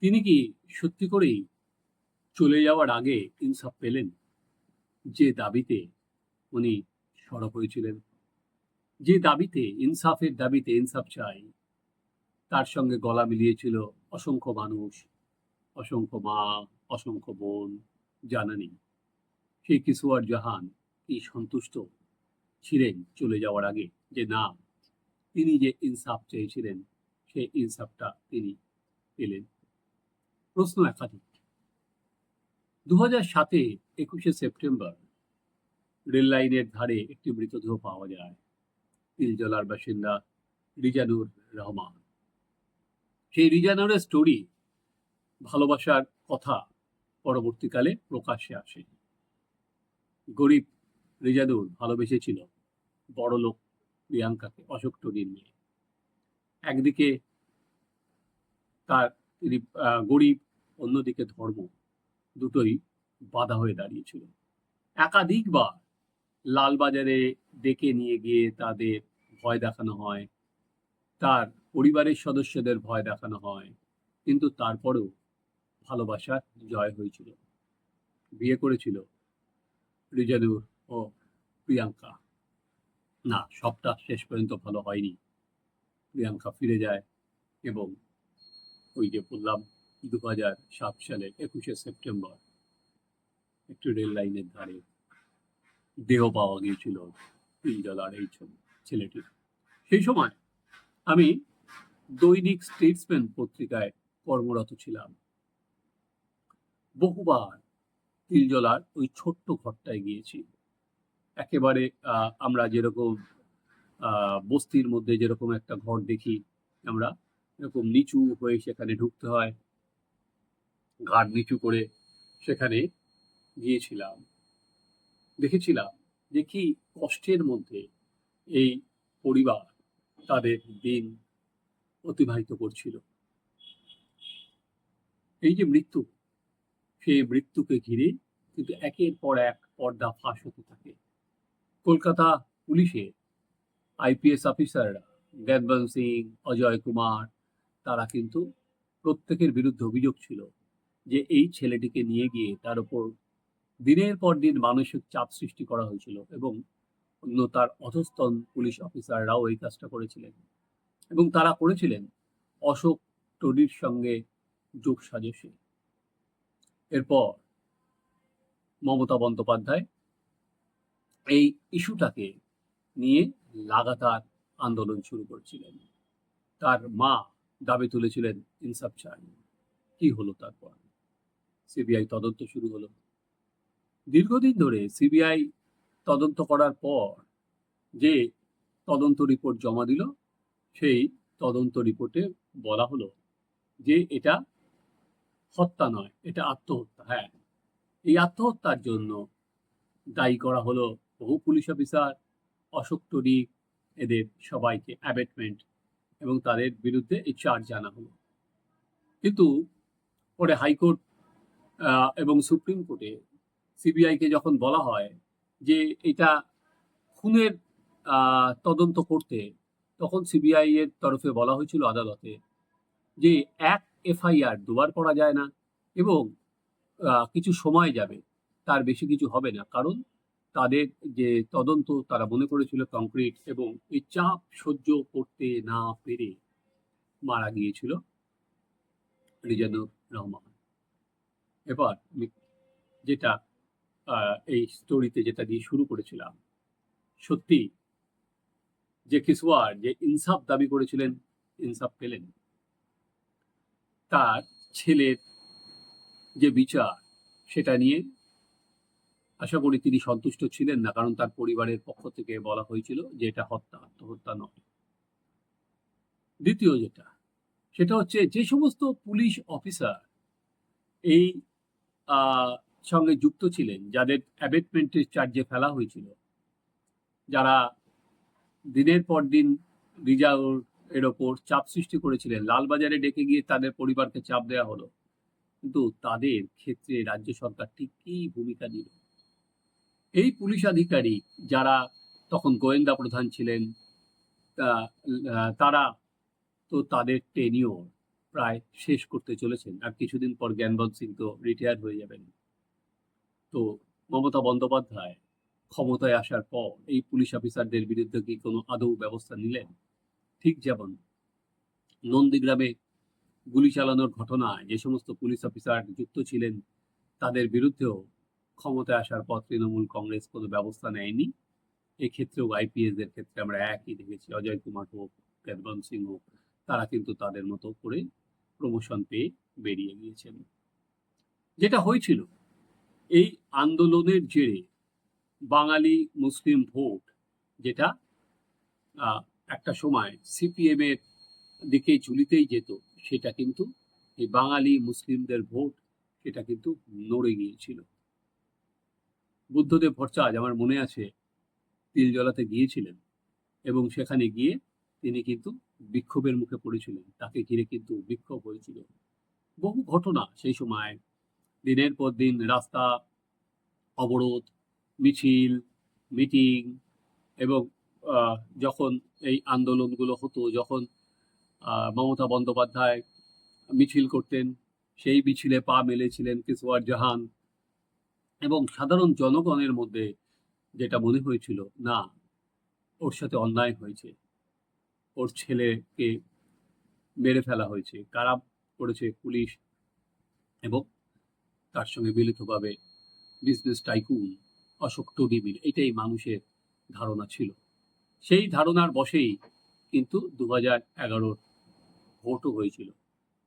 তিনি কি সত্যি করেই চলে যাওয়ার আগে ইনসাফ পেলেন? যে দাবিতে উনি সরব হয়েছিলেন, যে দাবিতে, ইনসাফের দাবিতে ইনসাফ চাই, তার সঙ্গে গলা মিলিয়েছিল অসংখ্য মানুষ, অসংখ্য মা, অসংখ্য বোন, জানা নেই। সেই কিশোয়ার জাহান কি সন্তুষ্ট ছিলেন চলে যাওয়ার আগে? যে না, তিনি যে ইনসাফ চেয়েছিলেন সেই ইনসাফটা তিনি পেলেন। প্রশ্ন একাধিক। দু হাজার সাতে একুশে সেপ্টেম্বর রেল লাইনের ধারে একটি মৃতদেহ পাওয়া যায়। তিলজলার বাসিন্দা রিজানুর রহমান। সেই রিজানুরের স্টোরি ভালোবাসার কথা পরবর্তীকালে প্রকাশ্যে আসে। গরিব রিজানুর ভালোবেসেছিল বড় লোক প্রিয়াঙ্কাকে অশোক টনির মেয়ে। একদিকে তার তিনি গরিব অন্যদিকে ধর্ম দুটোই বাধা হয়ে দাঁড়িয়েছিল। একাধিকবার লালবাজারে ডেকে নিয়ে গিয়ে তাদের ভয় দেখানো হয়, তার পরিবারের সদস্যদের ভয় দেখানো হয়, কিন্তু তারপরেও ভালোবাসার জয় হয়েছিল। বিয়ে করেছিল রিজানুর ও প্রিয়াঙ্কা। না, সবটা শেষ পর্যন্ত ভালো হয়নি। প্রিয়াঙ্কা ফিরে যায় এবং ওই যে বললাম দু হাজার সাত সালের একুশে সেপ্টেম্বর, একটি রেল লাইনের ধারে দেহ পাওয়া গিয়েছিল তিনজলার এই ছেলে- ছেলেটির সেই সময় আমি দৈনিক স্টেটসম্যান পত্রিকায় কর্মরত ছিলাম। বহুবার তিলজলার ওই ছোট্ট ঘরটায় গিয়েছি। একেবারে আমরা যেরকম বস্তির মধ্যে যেরকম একটা ঘর দেখি, আমরা এরকম নিচু হয়ে সেখানে ঢুকতে হয়। ঘাট নিচু করে সেখানে গিয়েছিলাম। দেখেছিলাম যে কি কষ্টের মধ্যে এই পরিবার তাদের দিন অতিবাহিত করছিল। এই যে মৃত্যু সেই মৃত্যুকে ঘিরে কিন্তু একের পর এক পর্দা ফাঁস হতে থাকে। কলকাতা পুলিশের আইপিএস অফিসাররা জ্ঞানবন সিং, অজয় কুমার, তারা কিন্তু প্রত্যেকের বিরুদ্ধে অভিযোগ ছিল যে এই ছেলেটিকে নিয়ে গিয়ে তার উপর দিনের পর দিন মানসিক চাপ সৃষ্টি করা হয়েছিল এবং অন্য তার অধস্তন পুলিশ অফিসাররাও এই কাজটা করেছিলেন। এবং তারা করেছিলেন অশোক টনির সঙ্গে যোগ সাজসে এরপর মমতা বন্দ্যোপাধ্যায় এই ইস্যুটাকে নিয়ে লাগাতার আন্দোলন শুরু করেছিলেন। তার মা দাবি তুলেছিলেন, ইনসাফ চাই। কি হলো তারপর? সিবিআই তদন্ত শুরু হলো। দীর্ঘদিন ধরে সিবিআই তদন্ত করার পর যে তদন্ত রিপোর্ট জমা দিল, সেই তদন্ত রিপোর্টে বলা হলো যে এটা হত্যা নয়, এটা আত্মহত্যা। হ্যাঁ এই আত্মহত্যার জন্য দায়ী করা হলো বহু পুলিশ অফিসার, অশোক টরি এদের সবাইকে অ্যাবেটমেন্ট এবং তাদের বিরুদ্ধে এই চার্জ জানা হলো। কিন্তু পরে হাইকোর্ট এবং সুপ্রিম কোর্টে সিবিআইকে যখন বলা হয় যে এটা খুনের তদন্ত করতে, তখন সিবিআই এর তরফে বলা হয়েছিল আদালতে যে এক এফআইআর দুবার করা যায় না এবং কিছু সময় যাবে, তার বেশি কিছু হবে না। কারণ তাদের যে তদন্ত, তারা মনে করেছিল কংক্রিট এবং এই চাপ সহ্য করতে না পেরে মারা গিয়েছিল। রিজানুর রহমান। এবার যেটা এই স্টোরিতে যেটা দিয়ে শুরু করেছিলাম, সত্যি যে কিশোয়ার যে ইনসাফ দাবি করেছিলেন, ইনসাফ পেলেন তার ছেলের যে বিচার, সেটা নিয়ে আশা করি তিনি সন্তুষ্ট ছিলেন না, কারণ তার পরিবারের পক্ষ থেকে বলা হয়েছিল যে এটা হত্যা, আত্মহত্যা নয়। দ্বিতীয় যেটা, সেটা হচ্ছে যে সমস্ত পুলিশ অফিসার এই সঙ্গে যুক্ত ছিলেন, যাদের অ্যাবেটমেন্টের চার্জে ফেলা হয়েছিল। যারা দিনের পর দিন রিজার্ভ এর ওপর চাপ সৃষ্টি করেছিলেন, লালবাজারে ডেকে গিয়ে তাদের পরিবারকে চাপ দেওয়া হলো। কিন্তু তাদের ক্ষেত্রে রাজ্য সরকার ঠিক ভূমিকা নিল। এই পুলিশ আধিকারিক যারা তখন গোয়েন্দা প্রধান ছিলেন তারা তো তাদের টেনিওর প্রায় শেষ করতে চলেছেন। আর কিছুদিন পর জ্ঞানবন্ত সিং তো রিটায়ার হয়ে যাবেন। তো মমতা বন্দ্যোপাধ্যায় ক্ষমতায় আসার পর এই পুলিশ অফিসারদের বিরুদ্ধে কি কোনো আদৌ ব্যবস্থা নিলেন? ঠিক যেমন নন্দীগ্রামে গুলি চালানোর ঘটনায় যে সমস্ত পুলিশ অফিসার যুক্ত ছিলেন, তাদের বিরুদ্ধেও ক্ষমতায় আসার পর তৃণমূল কংগ্রেস কোনো ব্যবস্থা নেয়নি। এক্ষেত্রেও আইপিএস এর ক্ষেত্রে আমরা একই দেখেছি। অজয় কুমার হোক, জ্ঞানবন্ত সিং হোক, তারা কিন্তু তাদের মতো করে প্রমোশন পেয়ে বেরিয়ে গিয়েছেন। যেটা হয়েছিল, এই আন্দোলনের জেরে বাঙালি মুসলিম ভোট যেটা একটা সময় সিপিএম এর দিকে ঝুলিতেই যেত, সেটা কিন্তু এই বাঙালি মুসলিমদের ভোট, সেটা কিন্তু নড়ে গিয়েছিল। বুদ্ধদেব ভট্টাচার্য, আমার মনে আছে, তিলজলাতে গিয়েছিলেন এবং সেখানে গিয়ে তিনি কিন্তু বিক্ষোভের মুখে পড়েছিলেন। তাকে ঘিরে কিন্তু বিক্ষোভ হয়েছিল। বহু ঘটনা সেই সময়। দিনের পর দিন রাস্তা, অবরোধ, মিছিল, মিটিং এবং যখন এই আন্দোলনগুলো হতো, যখন মমতা বন্দ্যোপাধ্যায় মিছিল করতেন, সেই মিছিলে পা মেলেছিলেন কিশোয়ার জাহান এবং সাধারণ জনগণের মধ্যে যেটা মনে হয়েছিল, না, ওর সাথে অন্যায় হয়েছে। ওর ছেলেকে মেরে ফেলা হয়েছে, কারা করেছে পুলিশ এবং তার সঙ্গে মিলিতভাবে বিজনেস টাইকুন অশোক টডি এটাই মানুষের ধারণা ছিল। সেই ধারণার বশেই কিন্তু দু হাজার এগারোর ভোটও হয়েছিল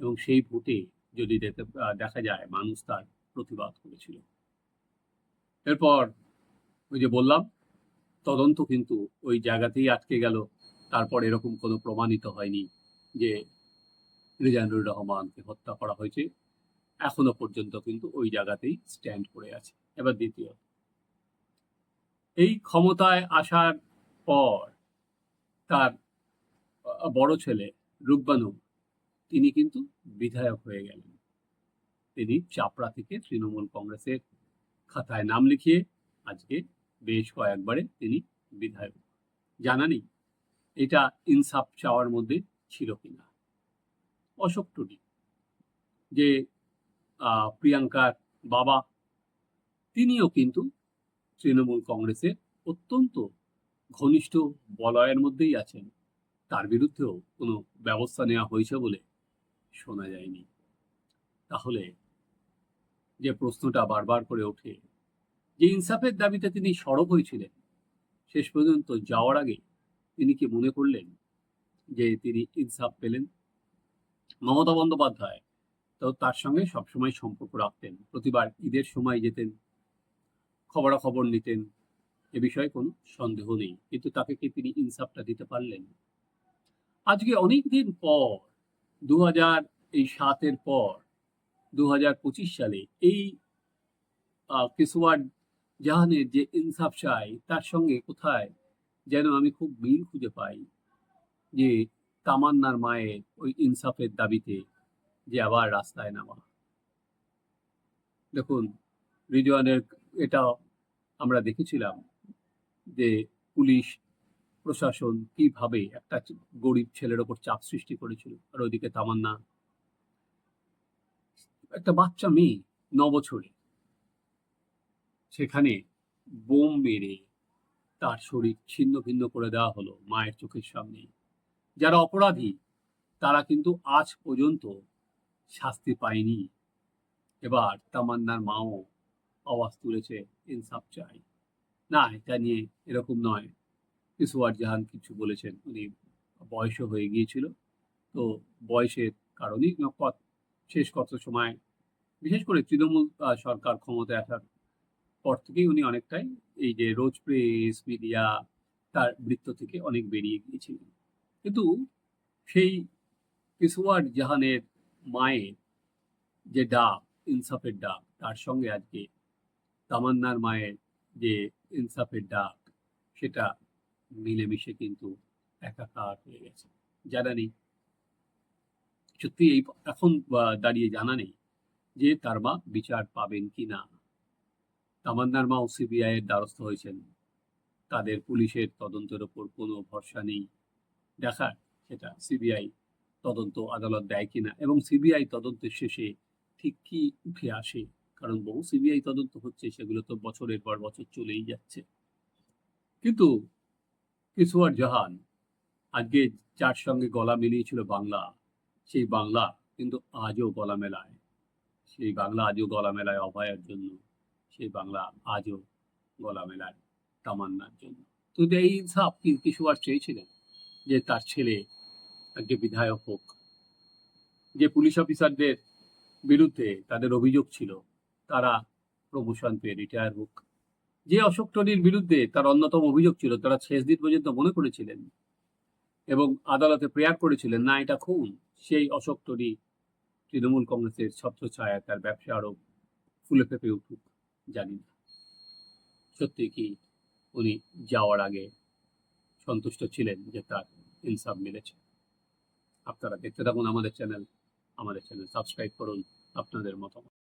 এবং সেই ভোটে যদি দেখা যায় মানুষ তার প্রতিবাদ করেছিল। এরপর ওই যে বললাম, তদন্ত কিন্তু ওই জায়গাতেই আটকে গেল তারপর এরকম কোনো প্রমাণিত হয়নি যে রিজানুর রহমানকে হত্যা করা হয়েছে। এখনও পর্যন্ত কিন্তু ওই জায়গাতেই স্ট্যান্ড করে আছে। এবার দ্বিতীয়। এই ক্ষমতায় আসার পর তার বড় ছেলে রূপবানু, তিনি কিন্তু বিধায়ক হয়ে গেলেন। তিনি চাপড়া থেকে তৃণমূল কংগ্রেসের খাতায় নাম লিখিয়ে আজকে বেশ কয়েকবারে তিনি বিধায়ক। জানা নেই এটা ইনসাফ চাওয়ার মধ্যে ছিল কিনা? অশোক টুডি, যে প্রিয়াঙ্কার বাবা, তিনিও কিন্তু তৃণমূল কংগ্রেসের অত্যন্ত ঘনিষ্ঠ বলয়ের মধ্যেই আছেন। তার বিরুদ্ধেও কোনো ব্যবস্থা নেওয়া হয়েছে বলে শোনা যায়নি। তাহলে যে প্রশ্নটা বারবার করে ওঠে, যে ইনসাফের দাবিতে তিনি সরব হয়েছিলেন, শেষ পর্যন্ত যাওয়ার আগে তিনি কি মনে করলেন যে তিনি ইনসাফ পেলেন? মমতা বন্দ্যোপাধ্যায় তো তার সঙ্গে সবসময় সম্পর্ক রাখতেন, প্রতিবার ঈদের সময় যেতেন, খবরাখবর নিতেন, এ বিষয়ে কোনো সন্দেহ নেই। কিন্তু তাকে কি তিনি ইনসাফটা দিতে পারলেন? আজকে অনেক দিন পর দু হাজার এই সাতের পর দু হাজার পঁচিশ সালে এই পেশোয়ার জাহানের যে ইনসাফ চাই, তার সঙ্গে কোথায় যেন আমি খুব মিল খুঁজে পাই যে তামান্নার মায়ের ওই ইনসাফের দাবিতে যে আবার রাস্তায় নামা। দেখুন, রিজওয়ানের এটা আমরা দেখেছিলাম যে পুলিশ, প্রশাসন কীভাবে একটা গরিব ছেলের ওপর চাপ সৃষ্টি করেছিল। আর ওইদিকে তামান্না, একটা বাচ্চা মেয়ে ন বছরে সেখানে বোম মেরে তার শরীর ছিন্ন ভিন্ন করে দেওয়া হলো মায়ের চোখের সামনে। যারা অপরাধী, তারা কিন্তু আজ পর্যন্ত শাস্তি পায়নি। এবার তামান্নার মাও আওয়াজ তুলেছে, ইনসাফ চাই। না, এটা নিয়ে এরকম নয়। কিশোয়ার জাহান কিছু বলেছেন, উনি বয়সও হয়ে গিয়েছিল, তো বয়সের কারণেই শেষ কত সময়, বিশেষ করে তৃণমূল সরকার ক্ষমতায় আসার পর থেকেই উনি অনেকটাই এই যে রোজ প্রেস, মিডিয়া তার বৃত্ত থেকে অনেক বেরিয়ে গিয়েছিলেন। কিন্তু সেই কিশোয়ার জাহানের মায়ের যে ডাক, ইনসাফের ডাক, তার সঙ্গে আজকে তামান্নার মায়ের যে ইনসাফের ডাক, সেটা মিলেমিশে কিন্তু একাকার হয়ে গেছে। জানা নেই। সত্যি এই এখন দাঁড়িয়ে জানা নেই যে তার মা বিচার পাবেন কি না তামান্নার মাও সিবিআই এর দ্বারস্থ হয়েছেন। তাদের পুলিশের তদন্তের ওপর কোনো ভরসা নেই। দেখার সেটা সিবিআই তদন্ত আদালত দেয় কিনা এবং সিবিআই তদন্তের শেষে ঠিক কি উঠে আসে? কারণ বহু সিবিআই তদন্ত হচ্ছে, সেগুলো তো বছরের পর বছর চলেই যাচ্ছে। কিন্তু কিশোর জাহান আজকে যার সঙ্গে গলা মিলিয়েছিল বাংলা, সেই বাংলা কিন্তু আজও গলা মেলায় সেই বাংলা আজও গলা মেলায় অভয়ের জন্য। সেই বাংলা আজও গলা মেলায় তামান্নার জন্য। তো এই ইনসাফ কিশোর চেয়েছিলেন যে তার ছেলে একজন বিধায়ক হোক? যে পুলিশ অফিসারদের বিরুদ্ধে তাদের অভিযোগ ছিল, তারা প্রমোশন পেয়ে রিটায়ার হোক। যে অশোক টনির বিরুদ্ধে তার অন্যতম অভিযোগ ছিল, তারা শেষ দিন পর্যন্ত মনে করেছিলেন এবং আদালতে প্রেয়ার করেছিলেন, না, এটা খুন। সেই অশোক টনি তৃণমূল কংগ্রেসের ছত্রছায়া, তার ব্যবসা আরও ফুলে ফেপে উঠুক। জানি না সত্যি কি উনি যাওয়ার আগে সন্তুষ্ট ছিলেন যে তার ইনসাফ মিলেছে? আপনারা দেখতে থাকুন আমাদের চ্যানেল। আমাদের চ্যানেল সাবস্ক্রাইব করুন আপনাদের মতামত।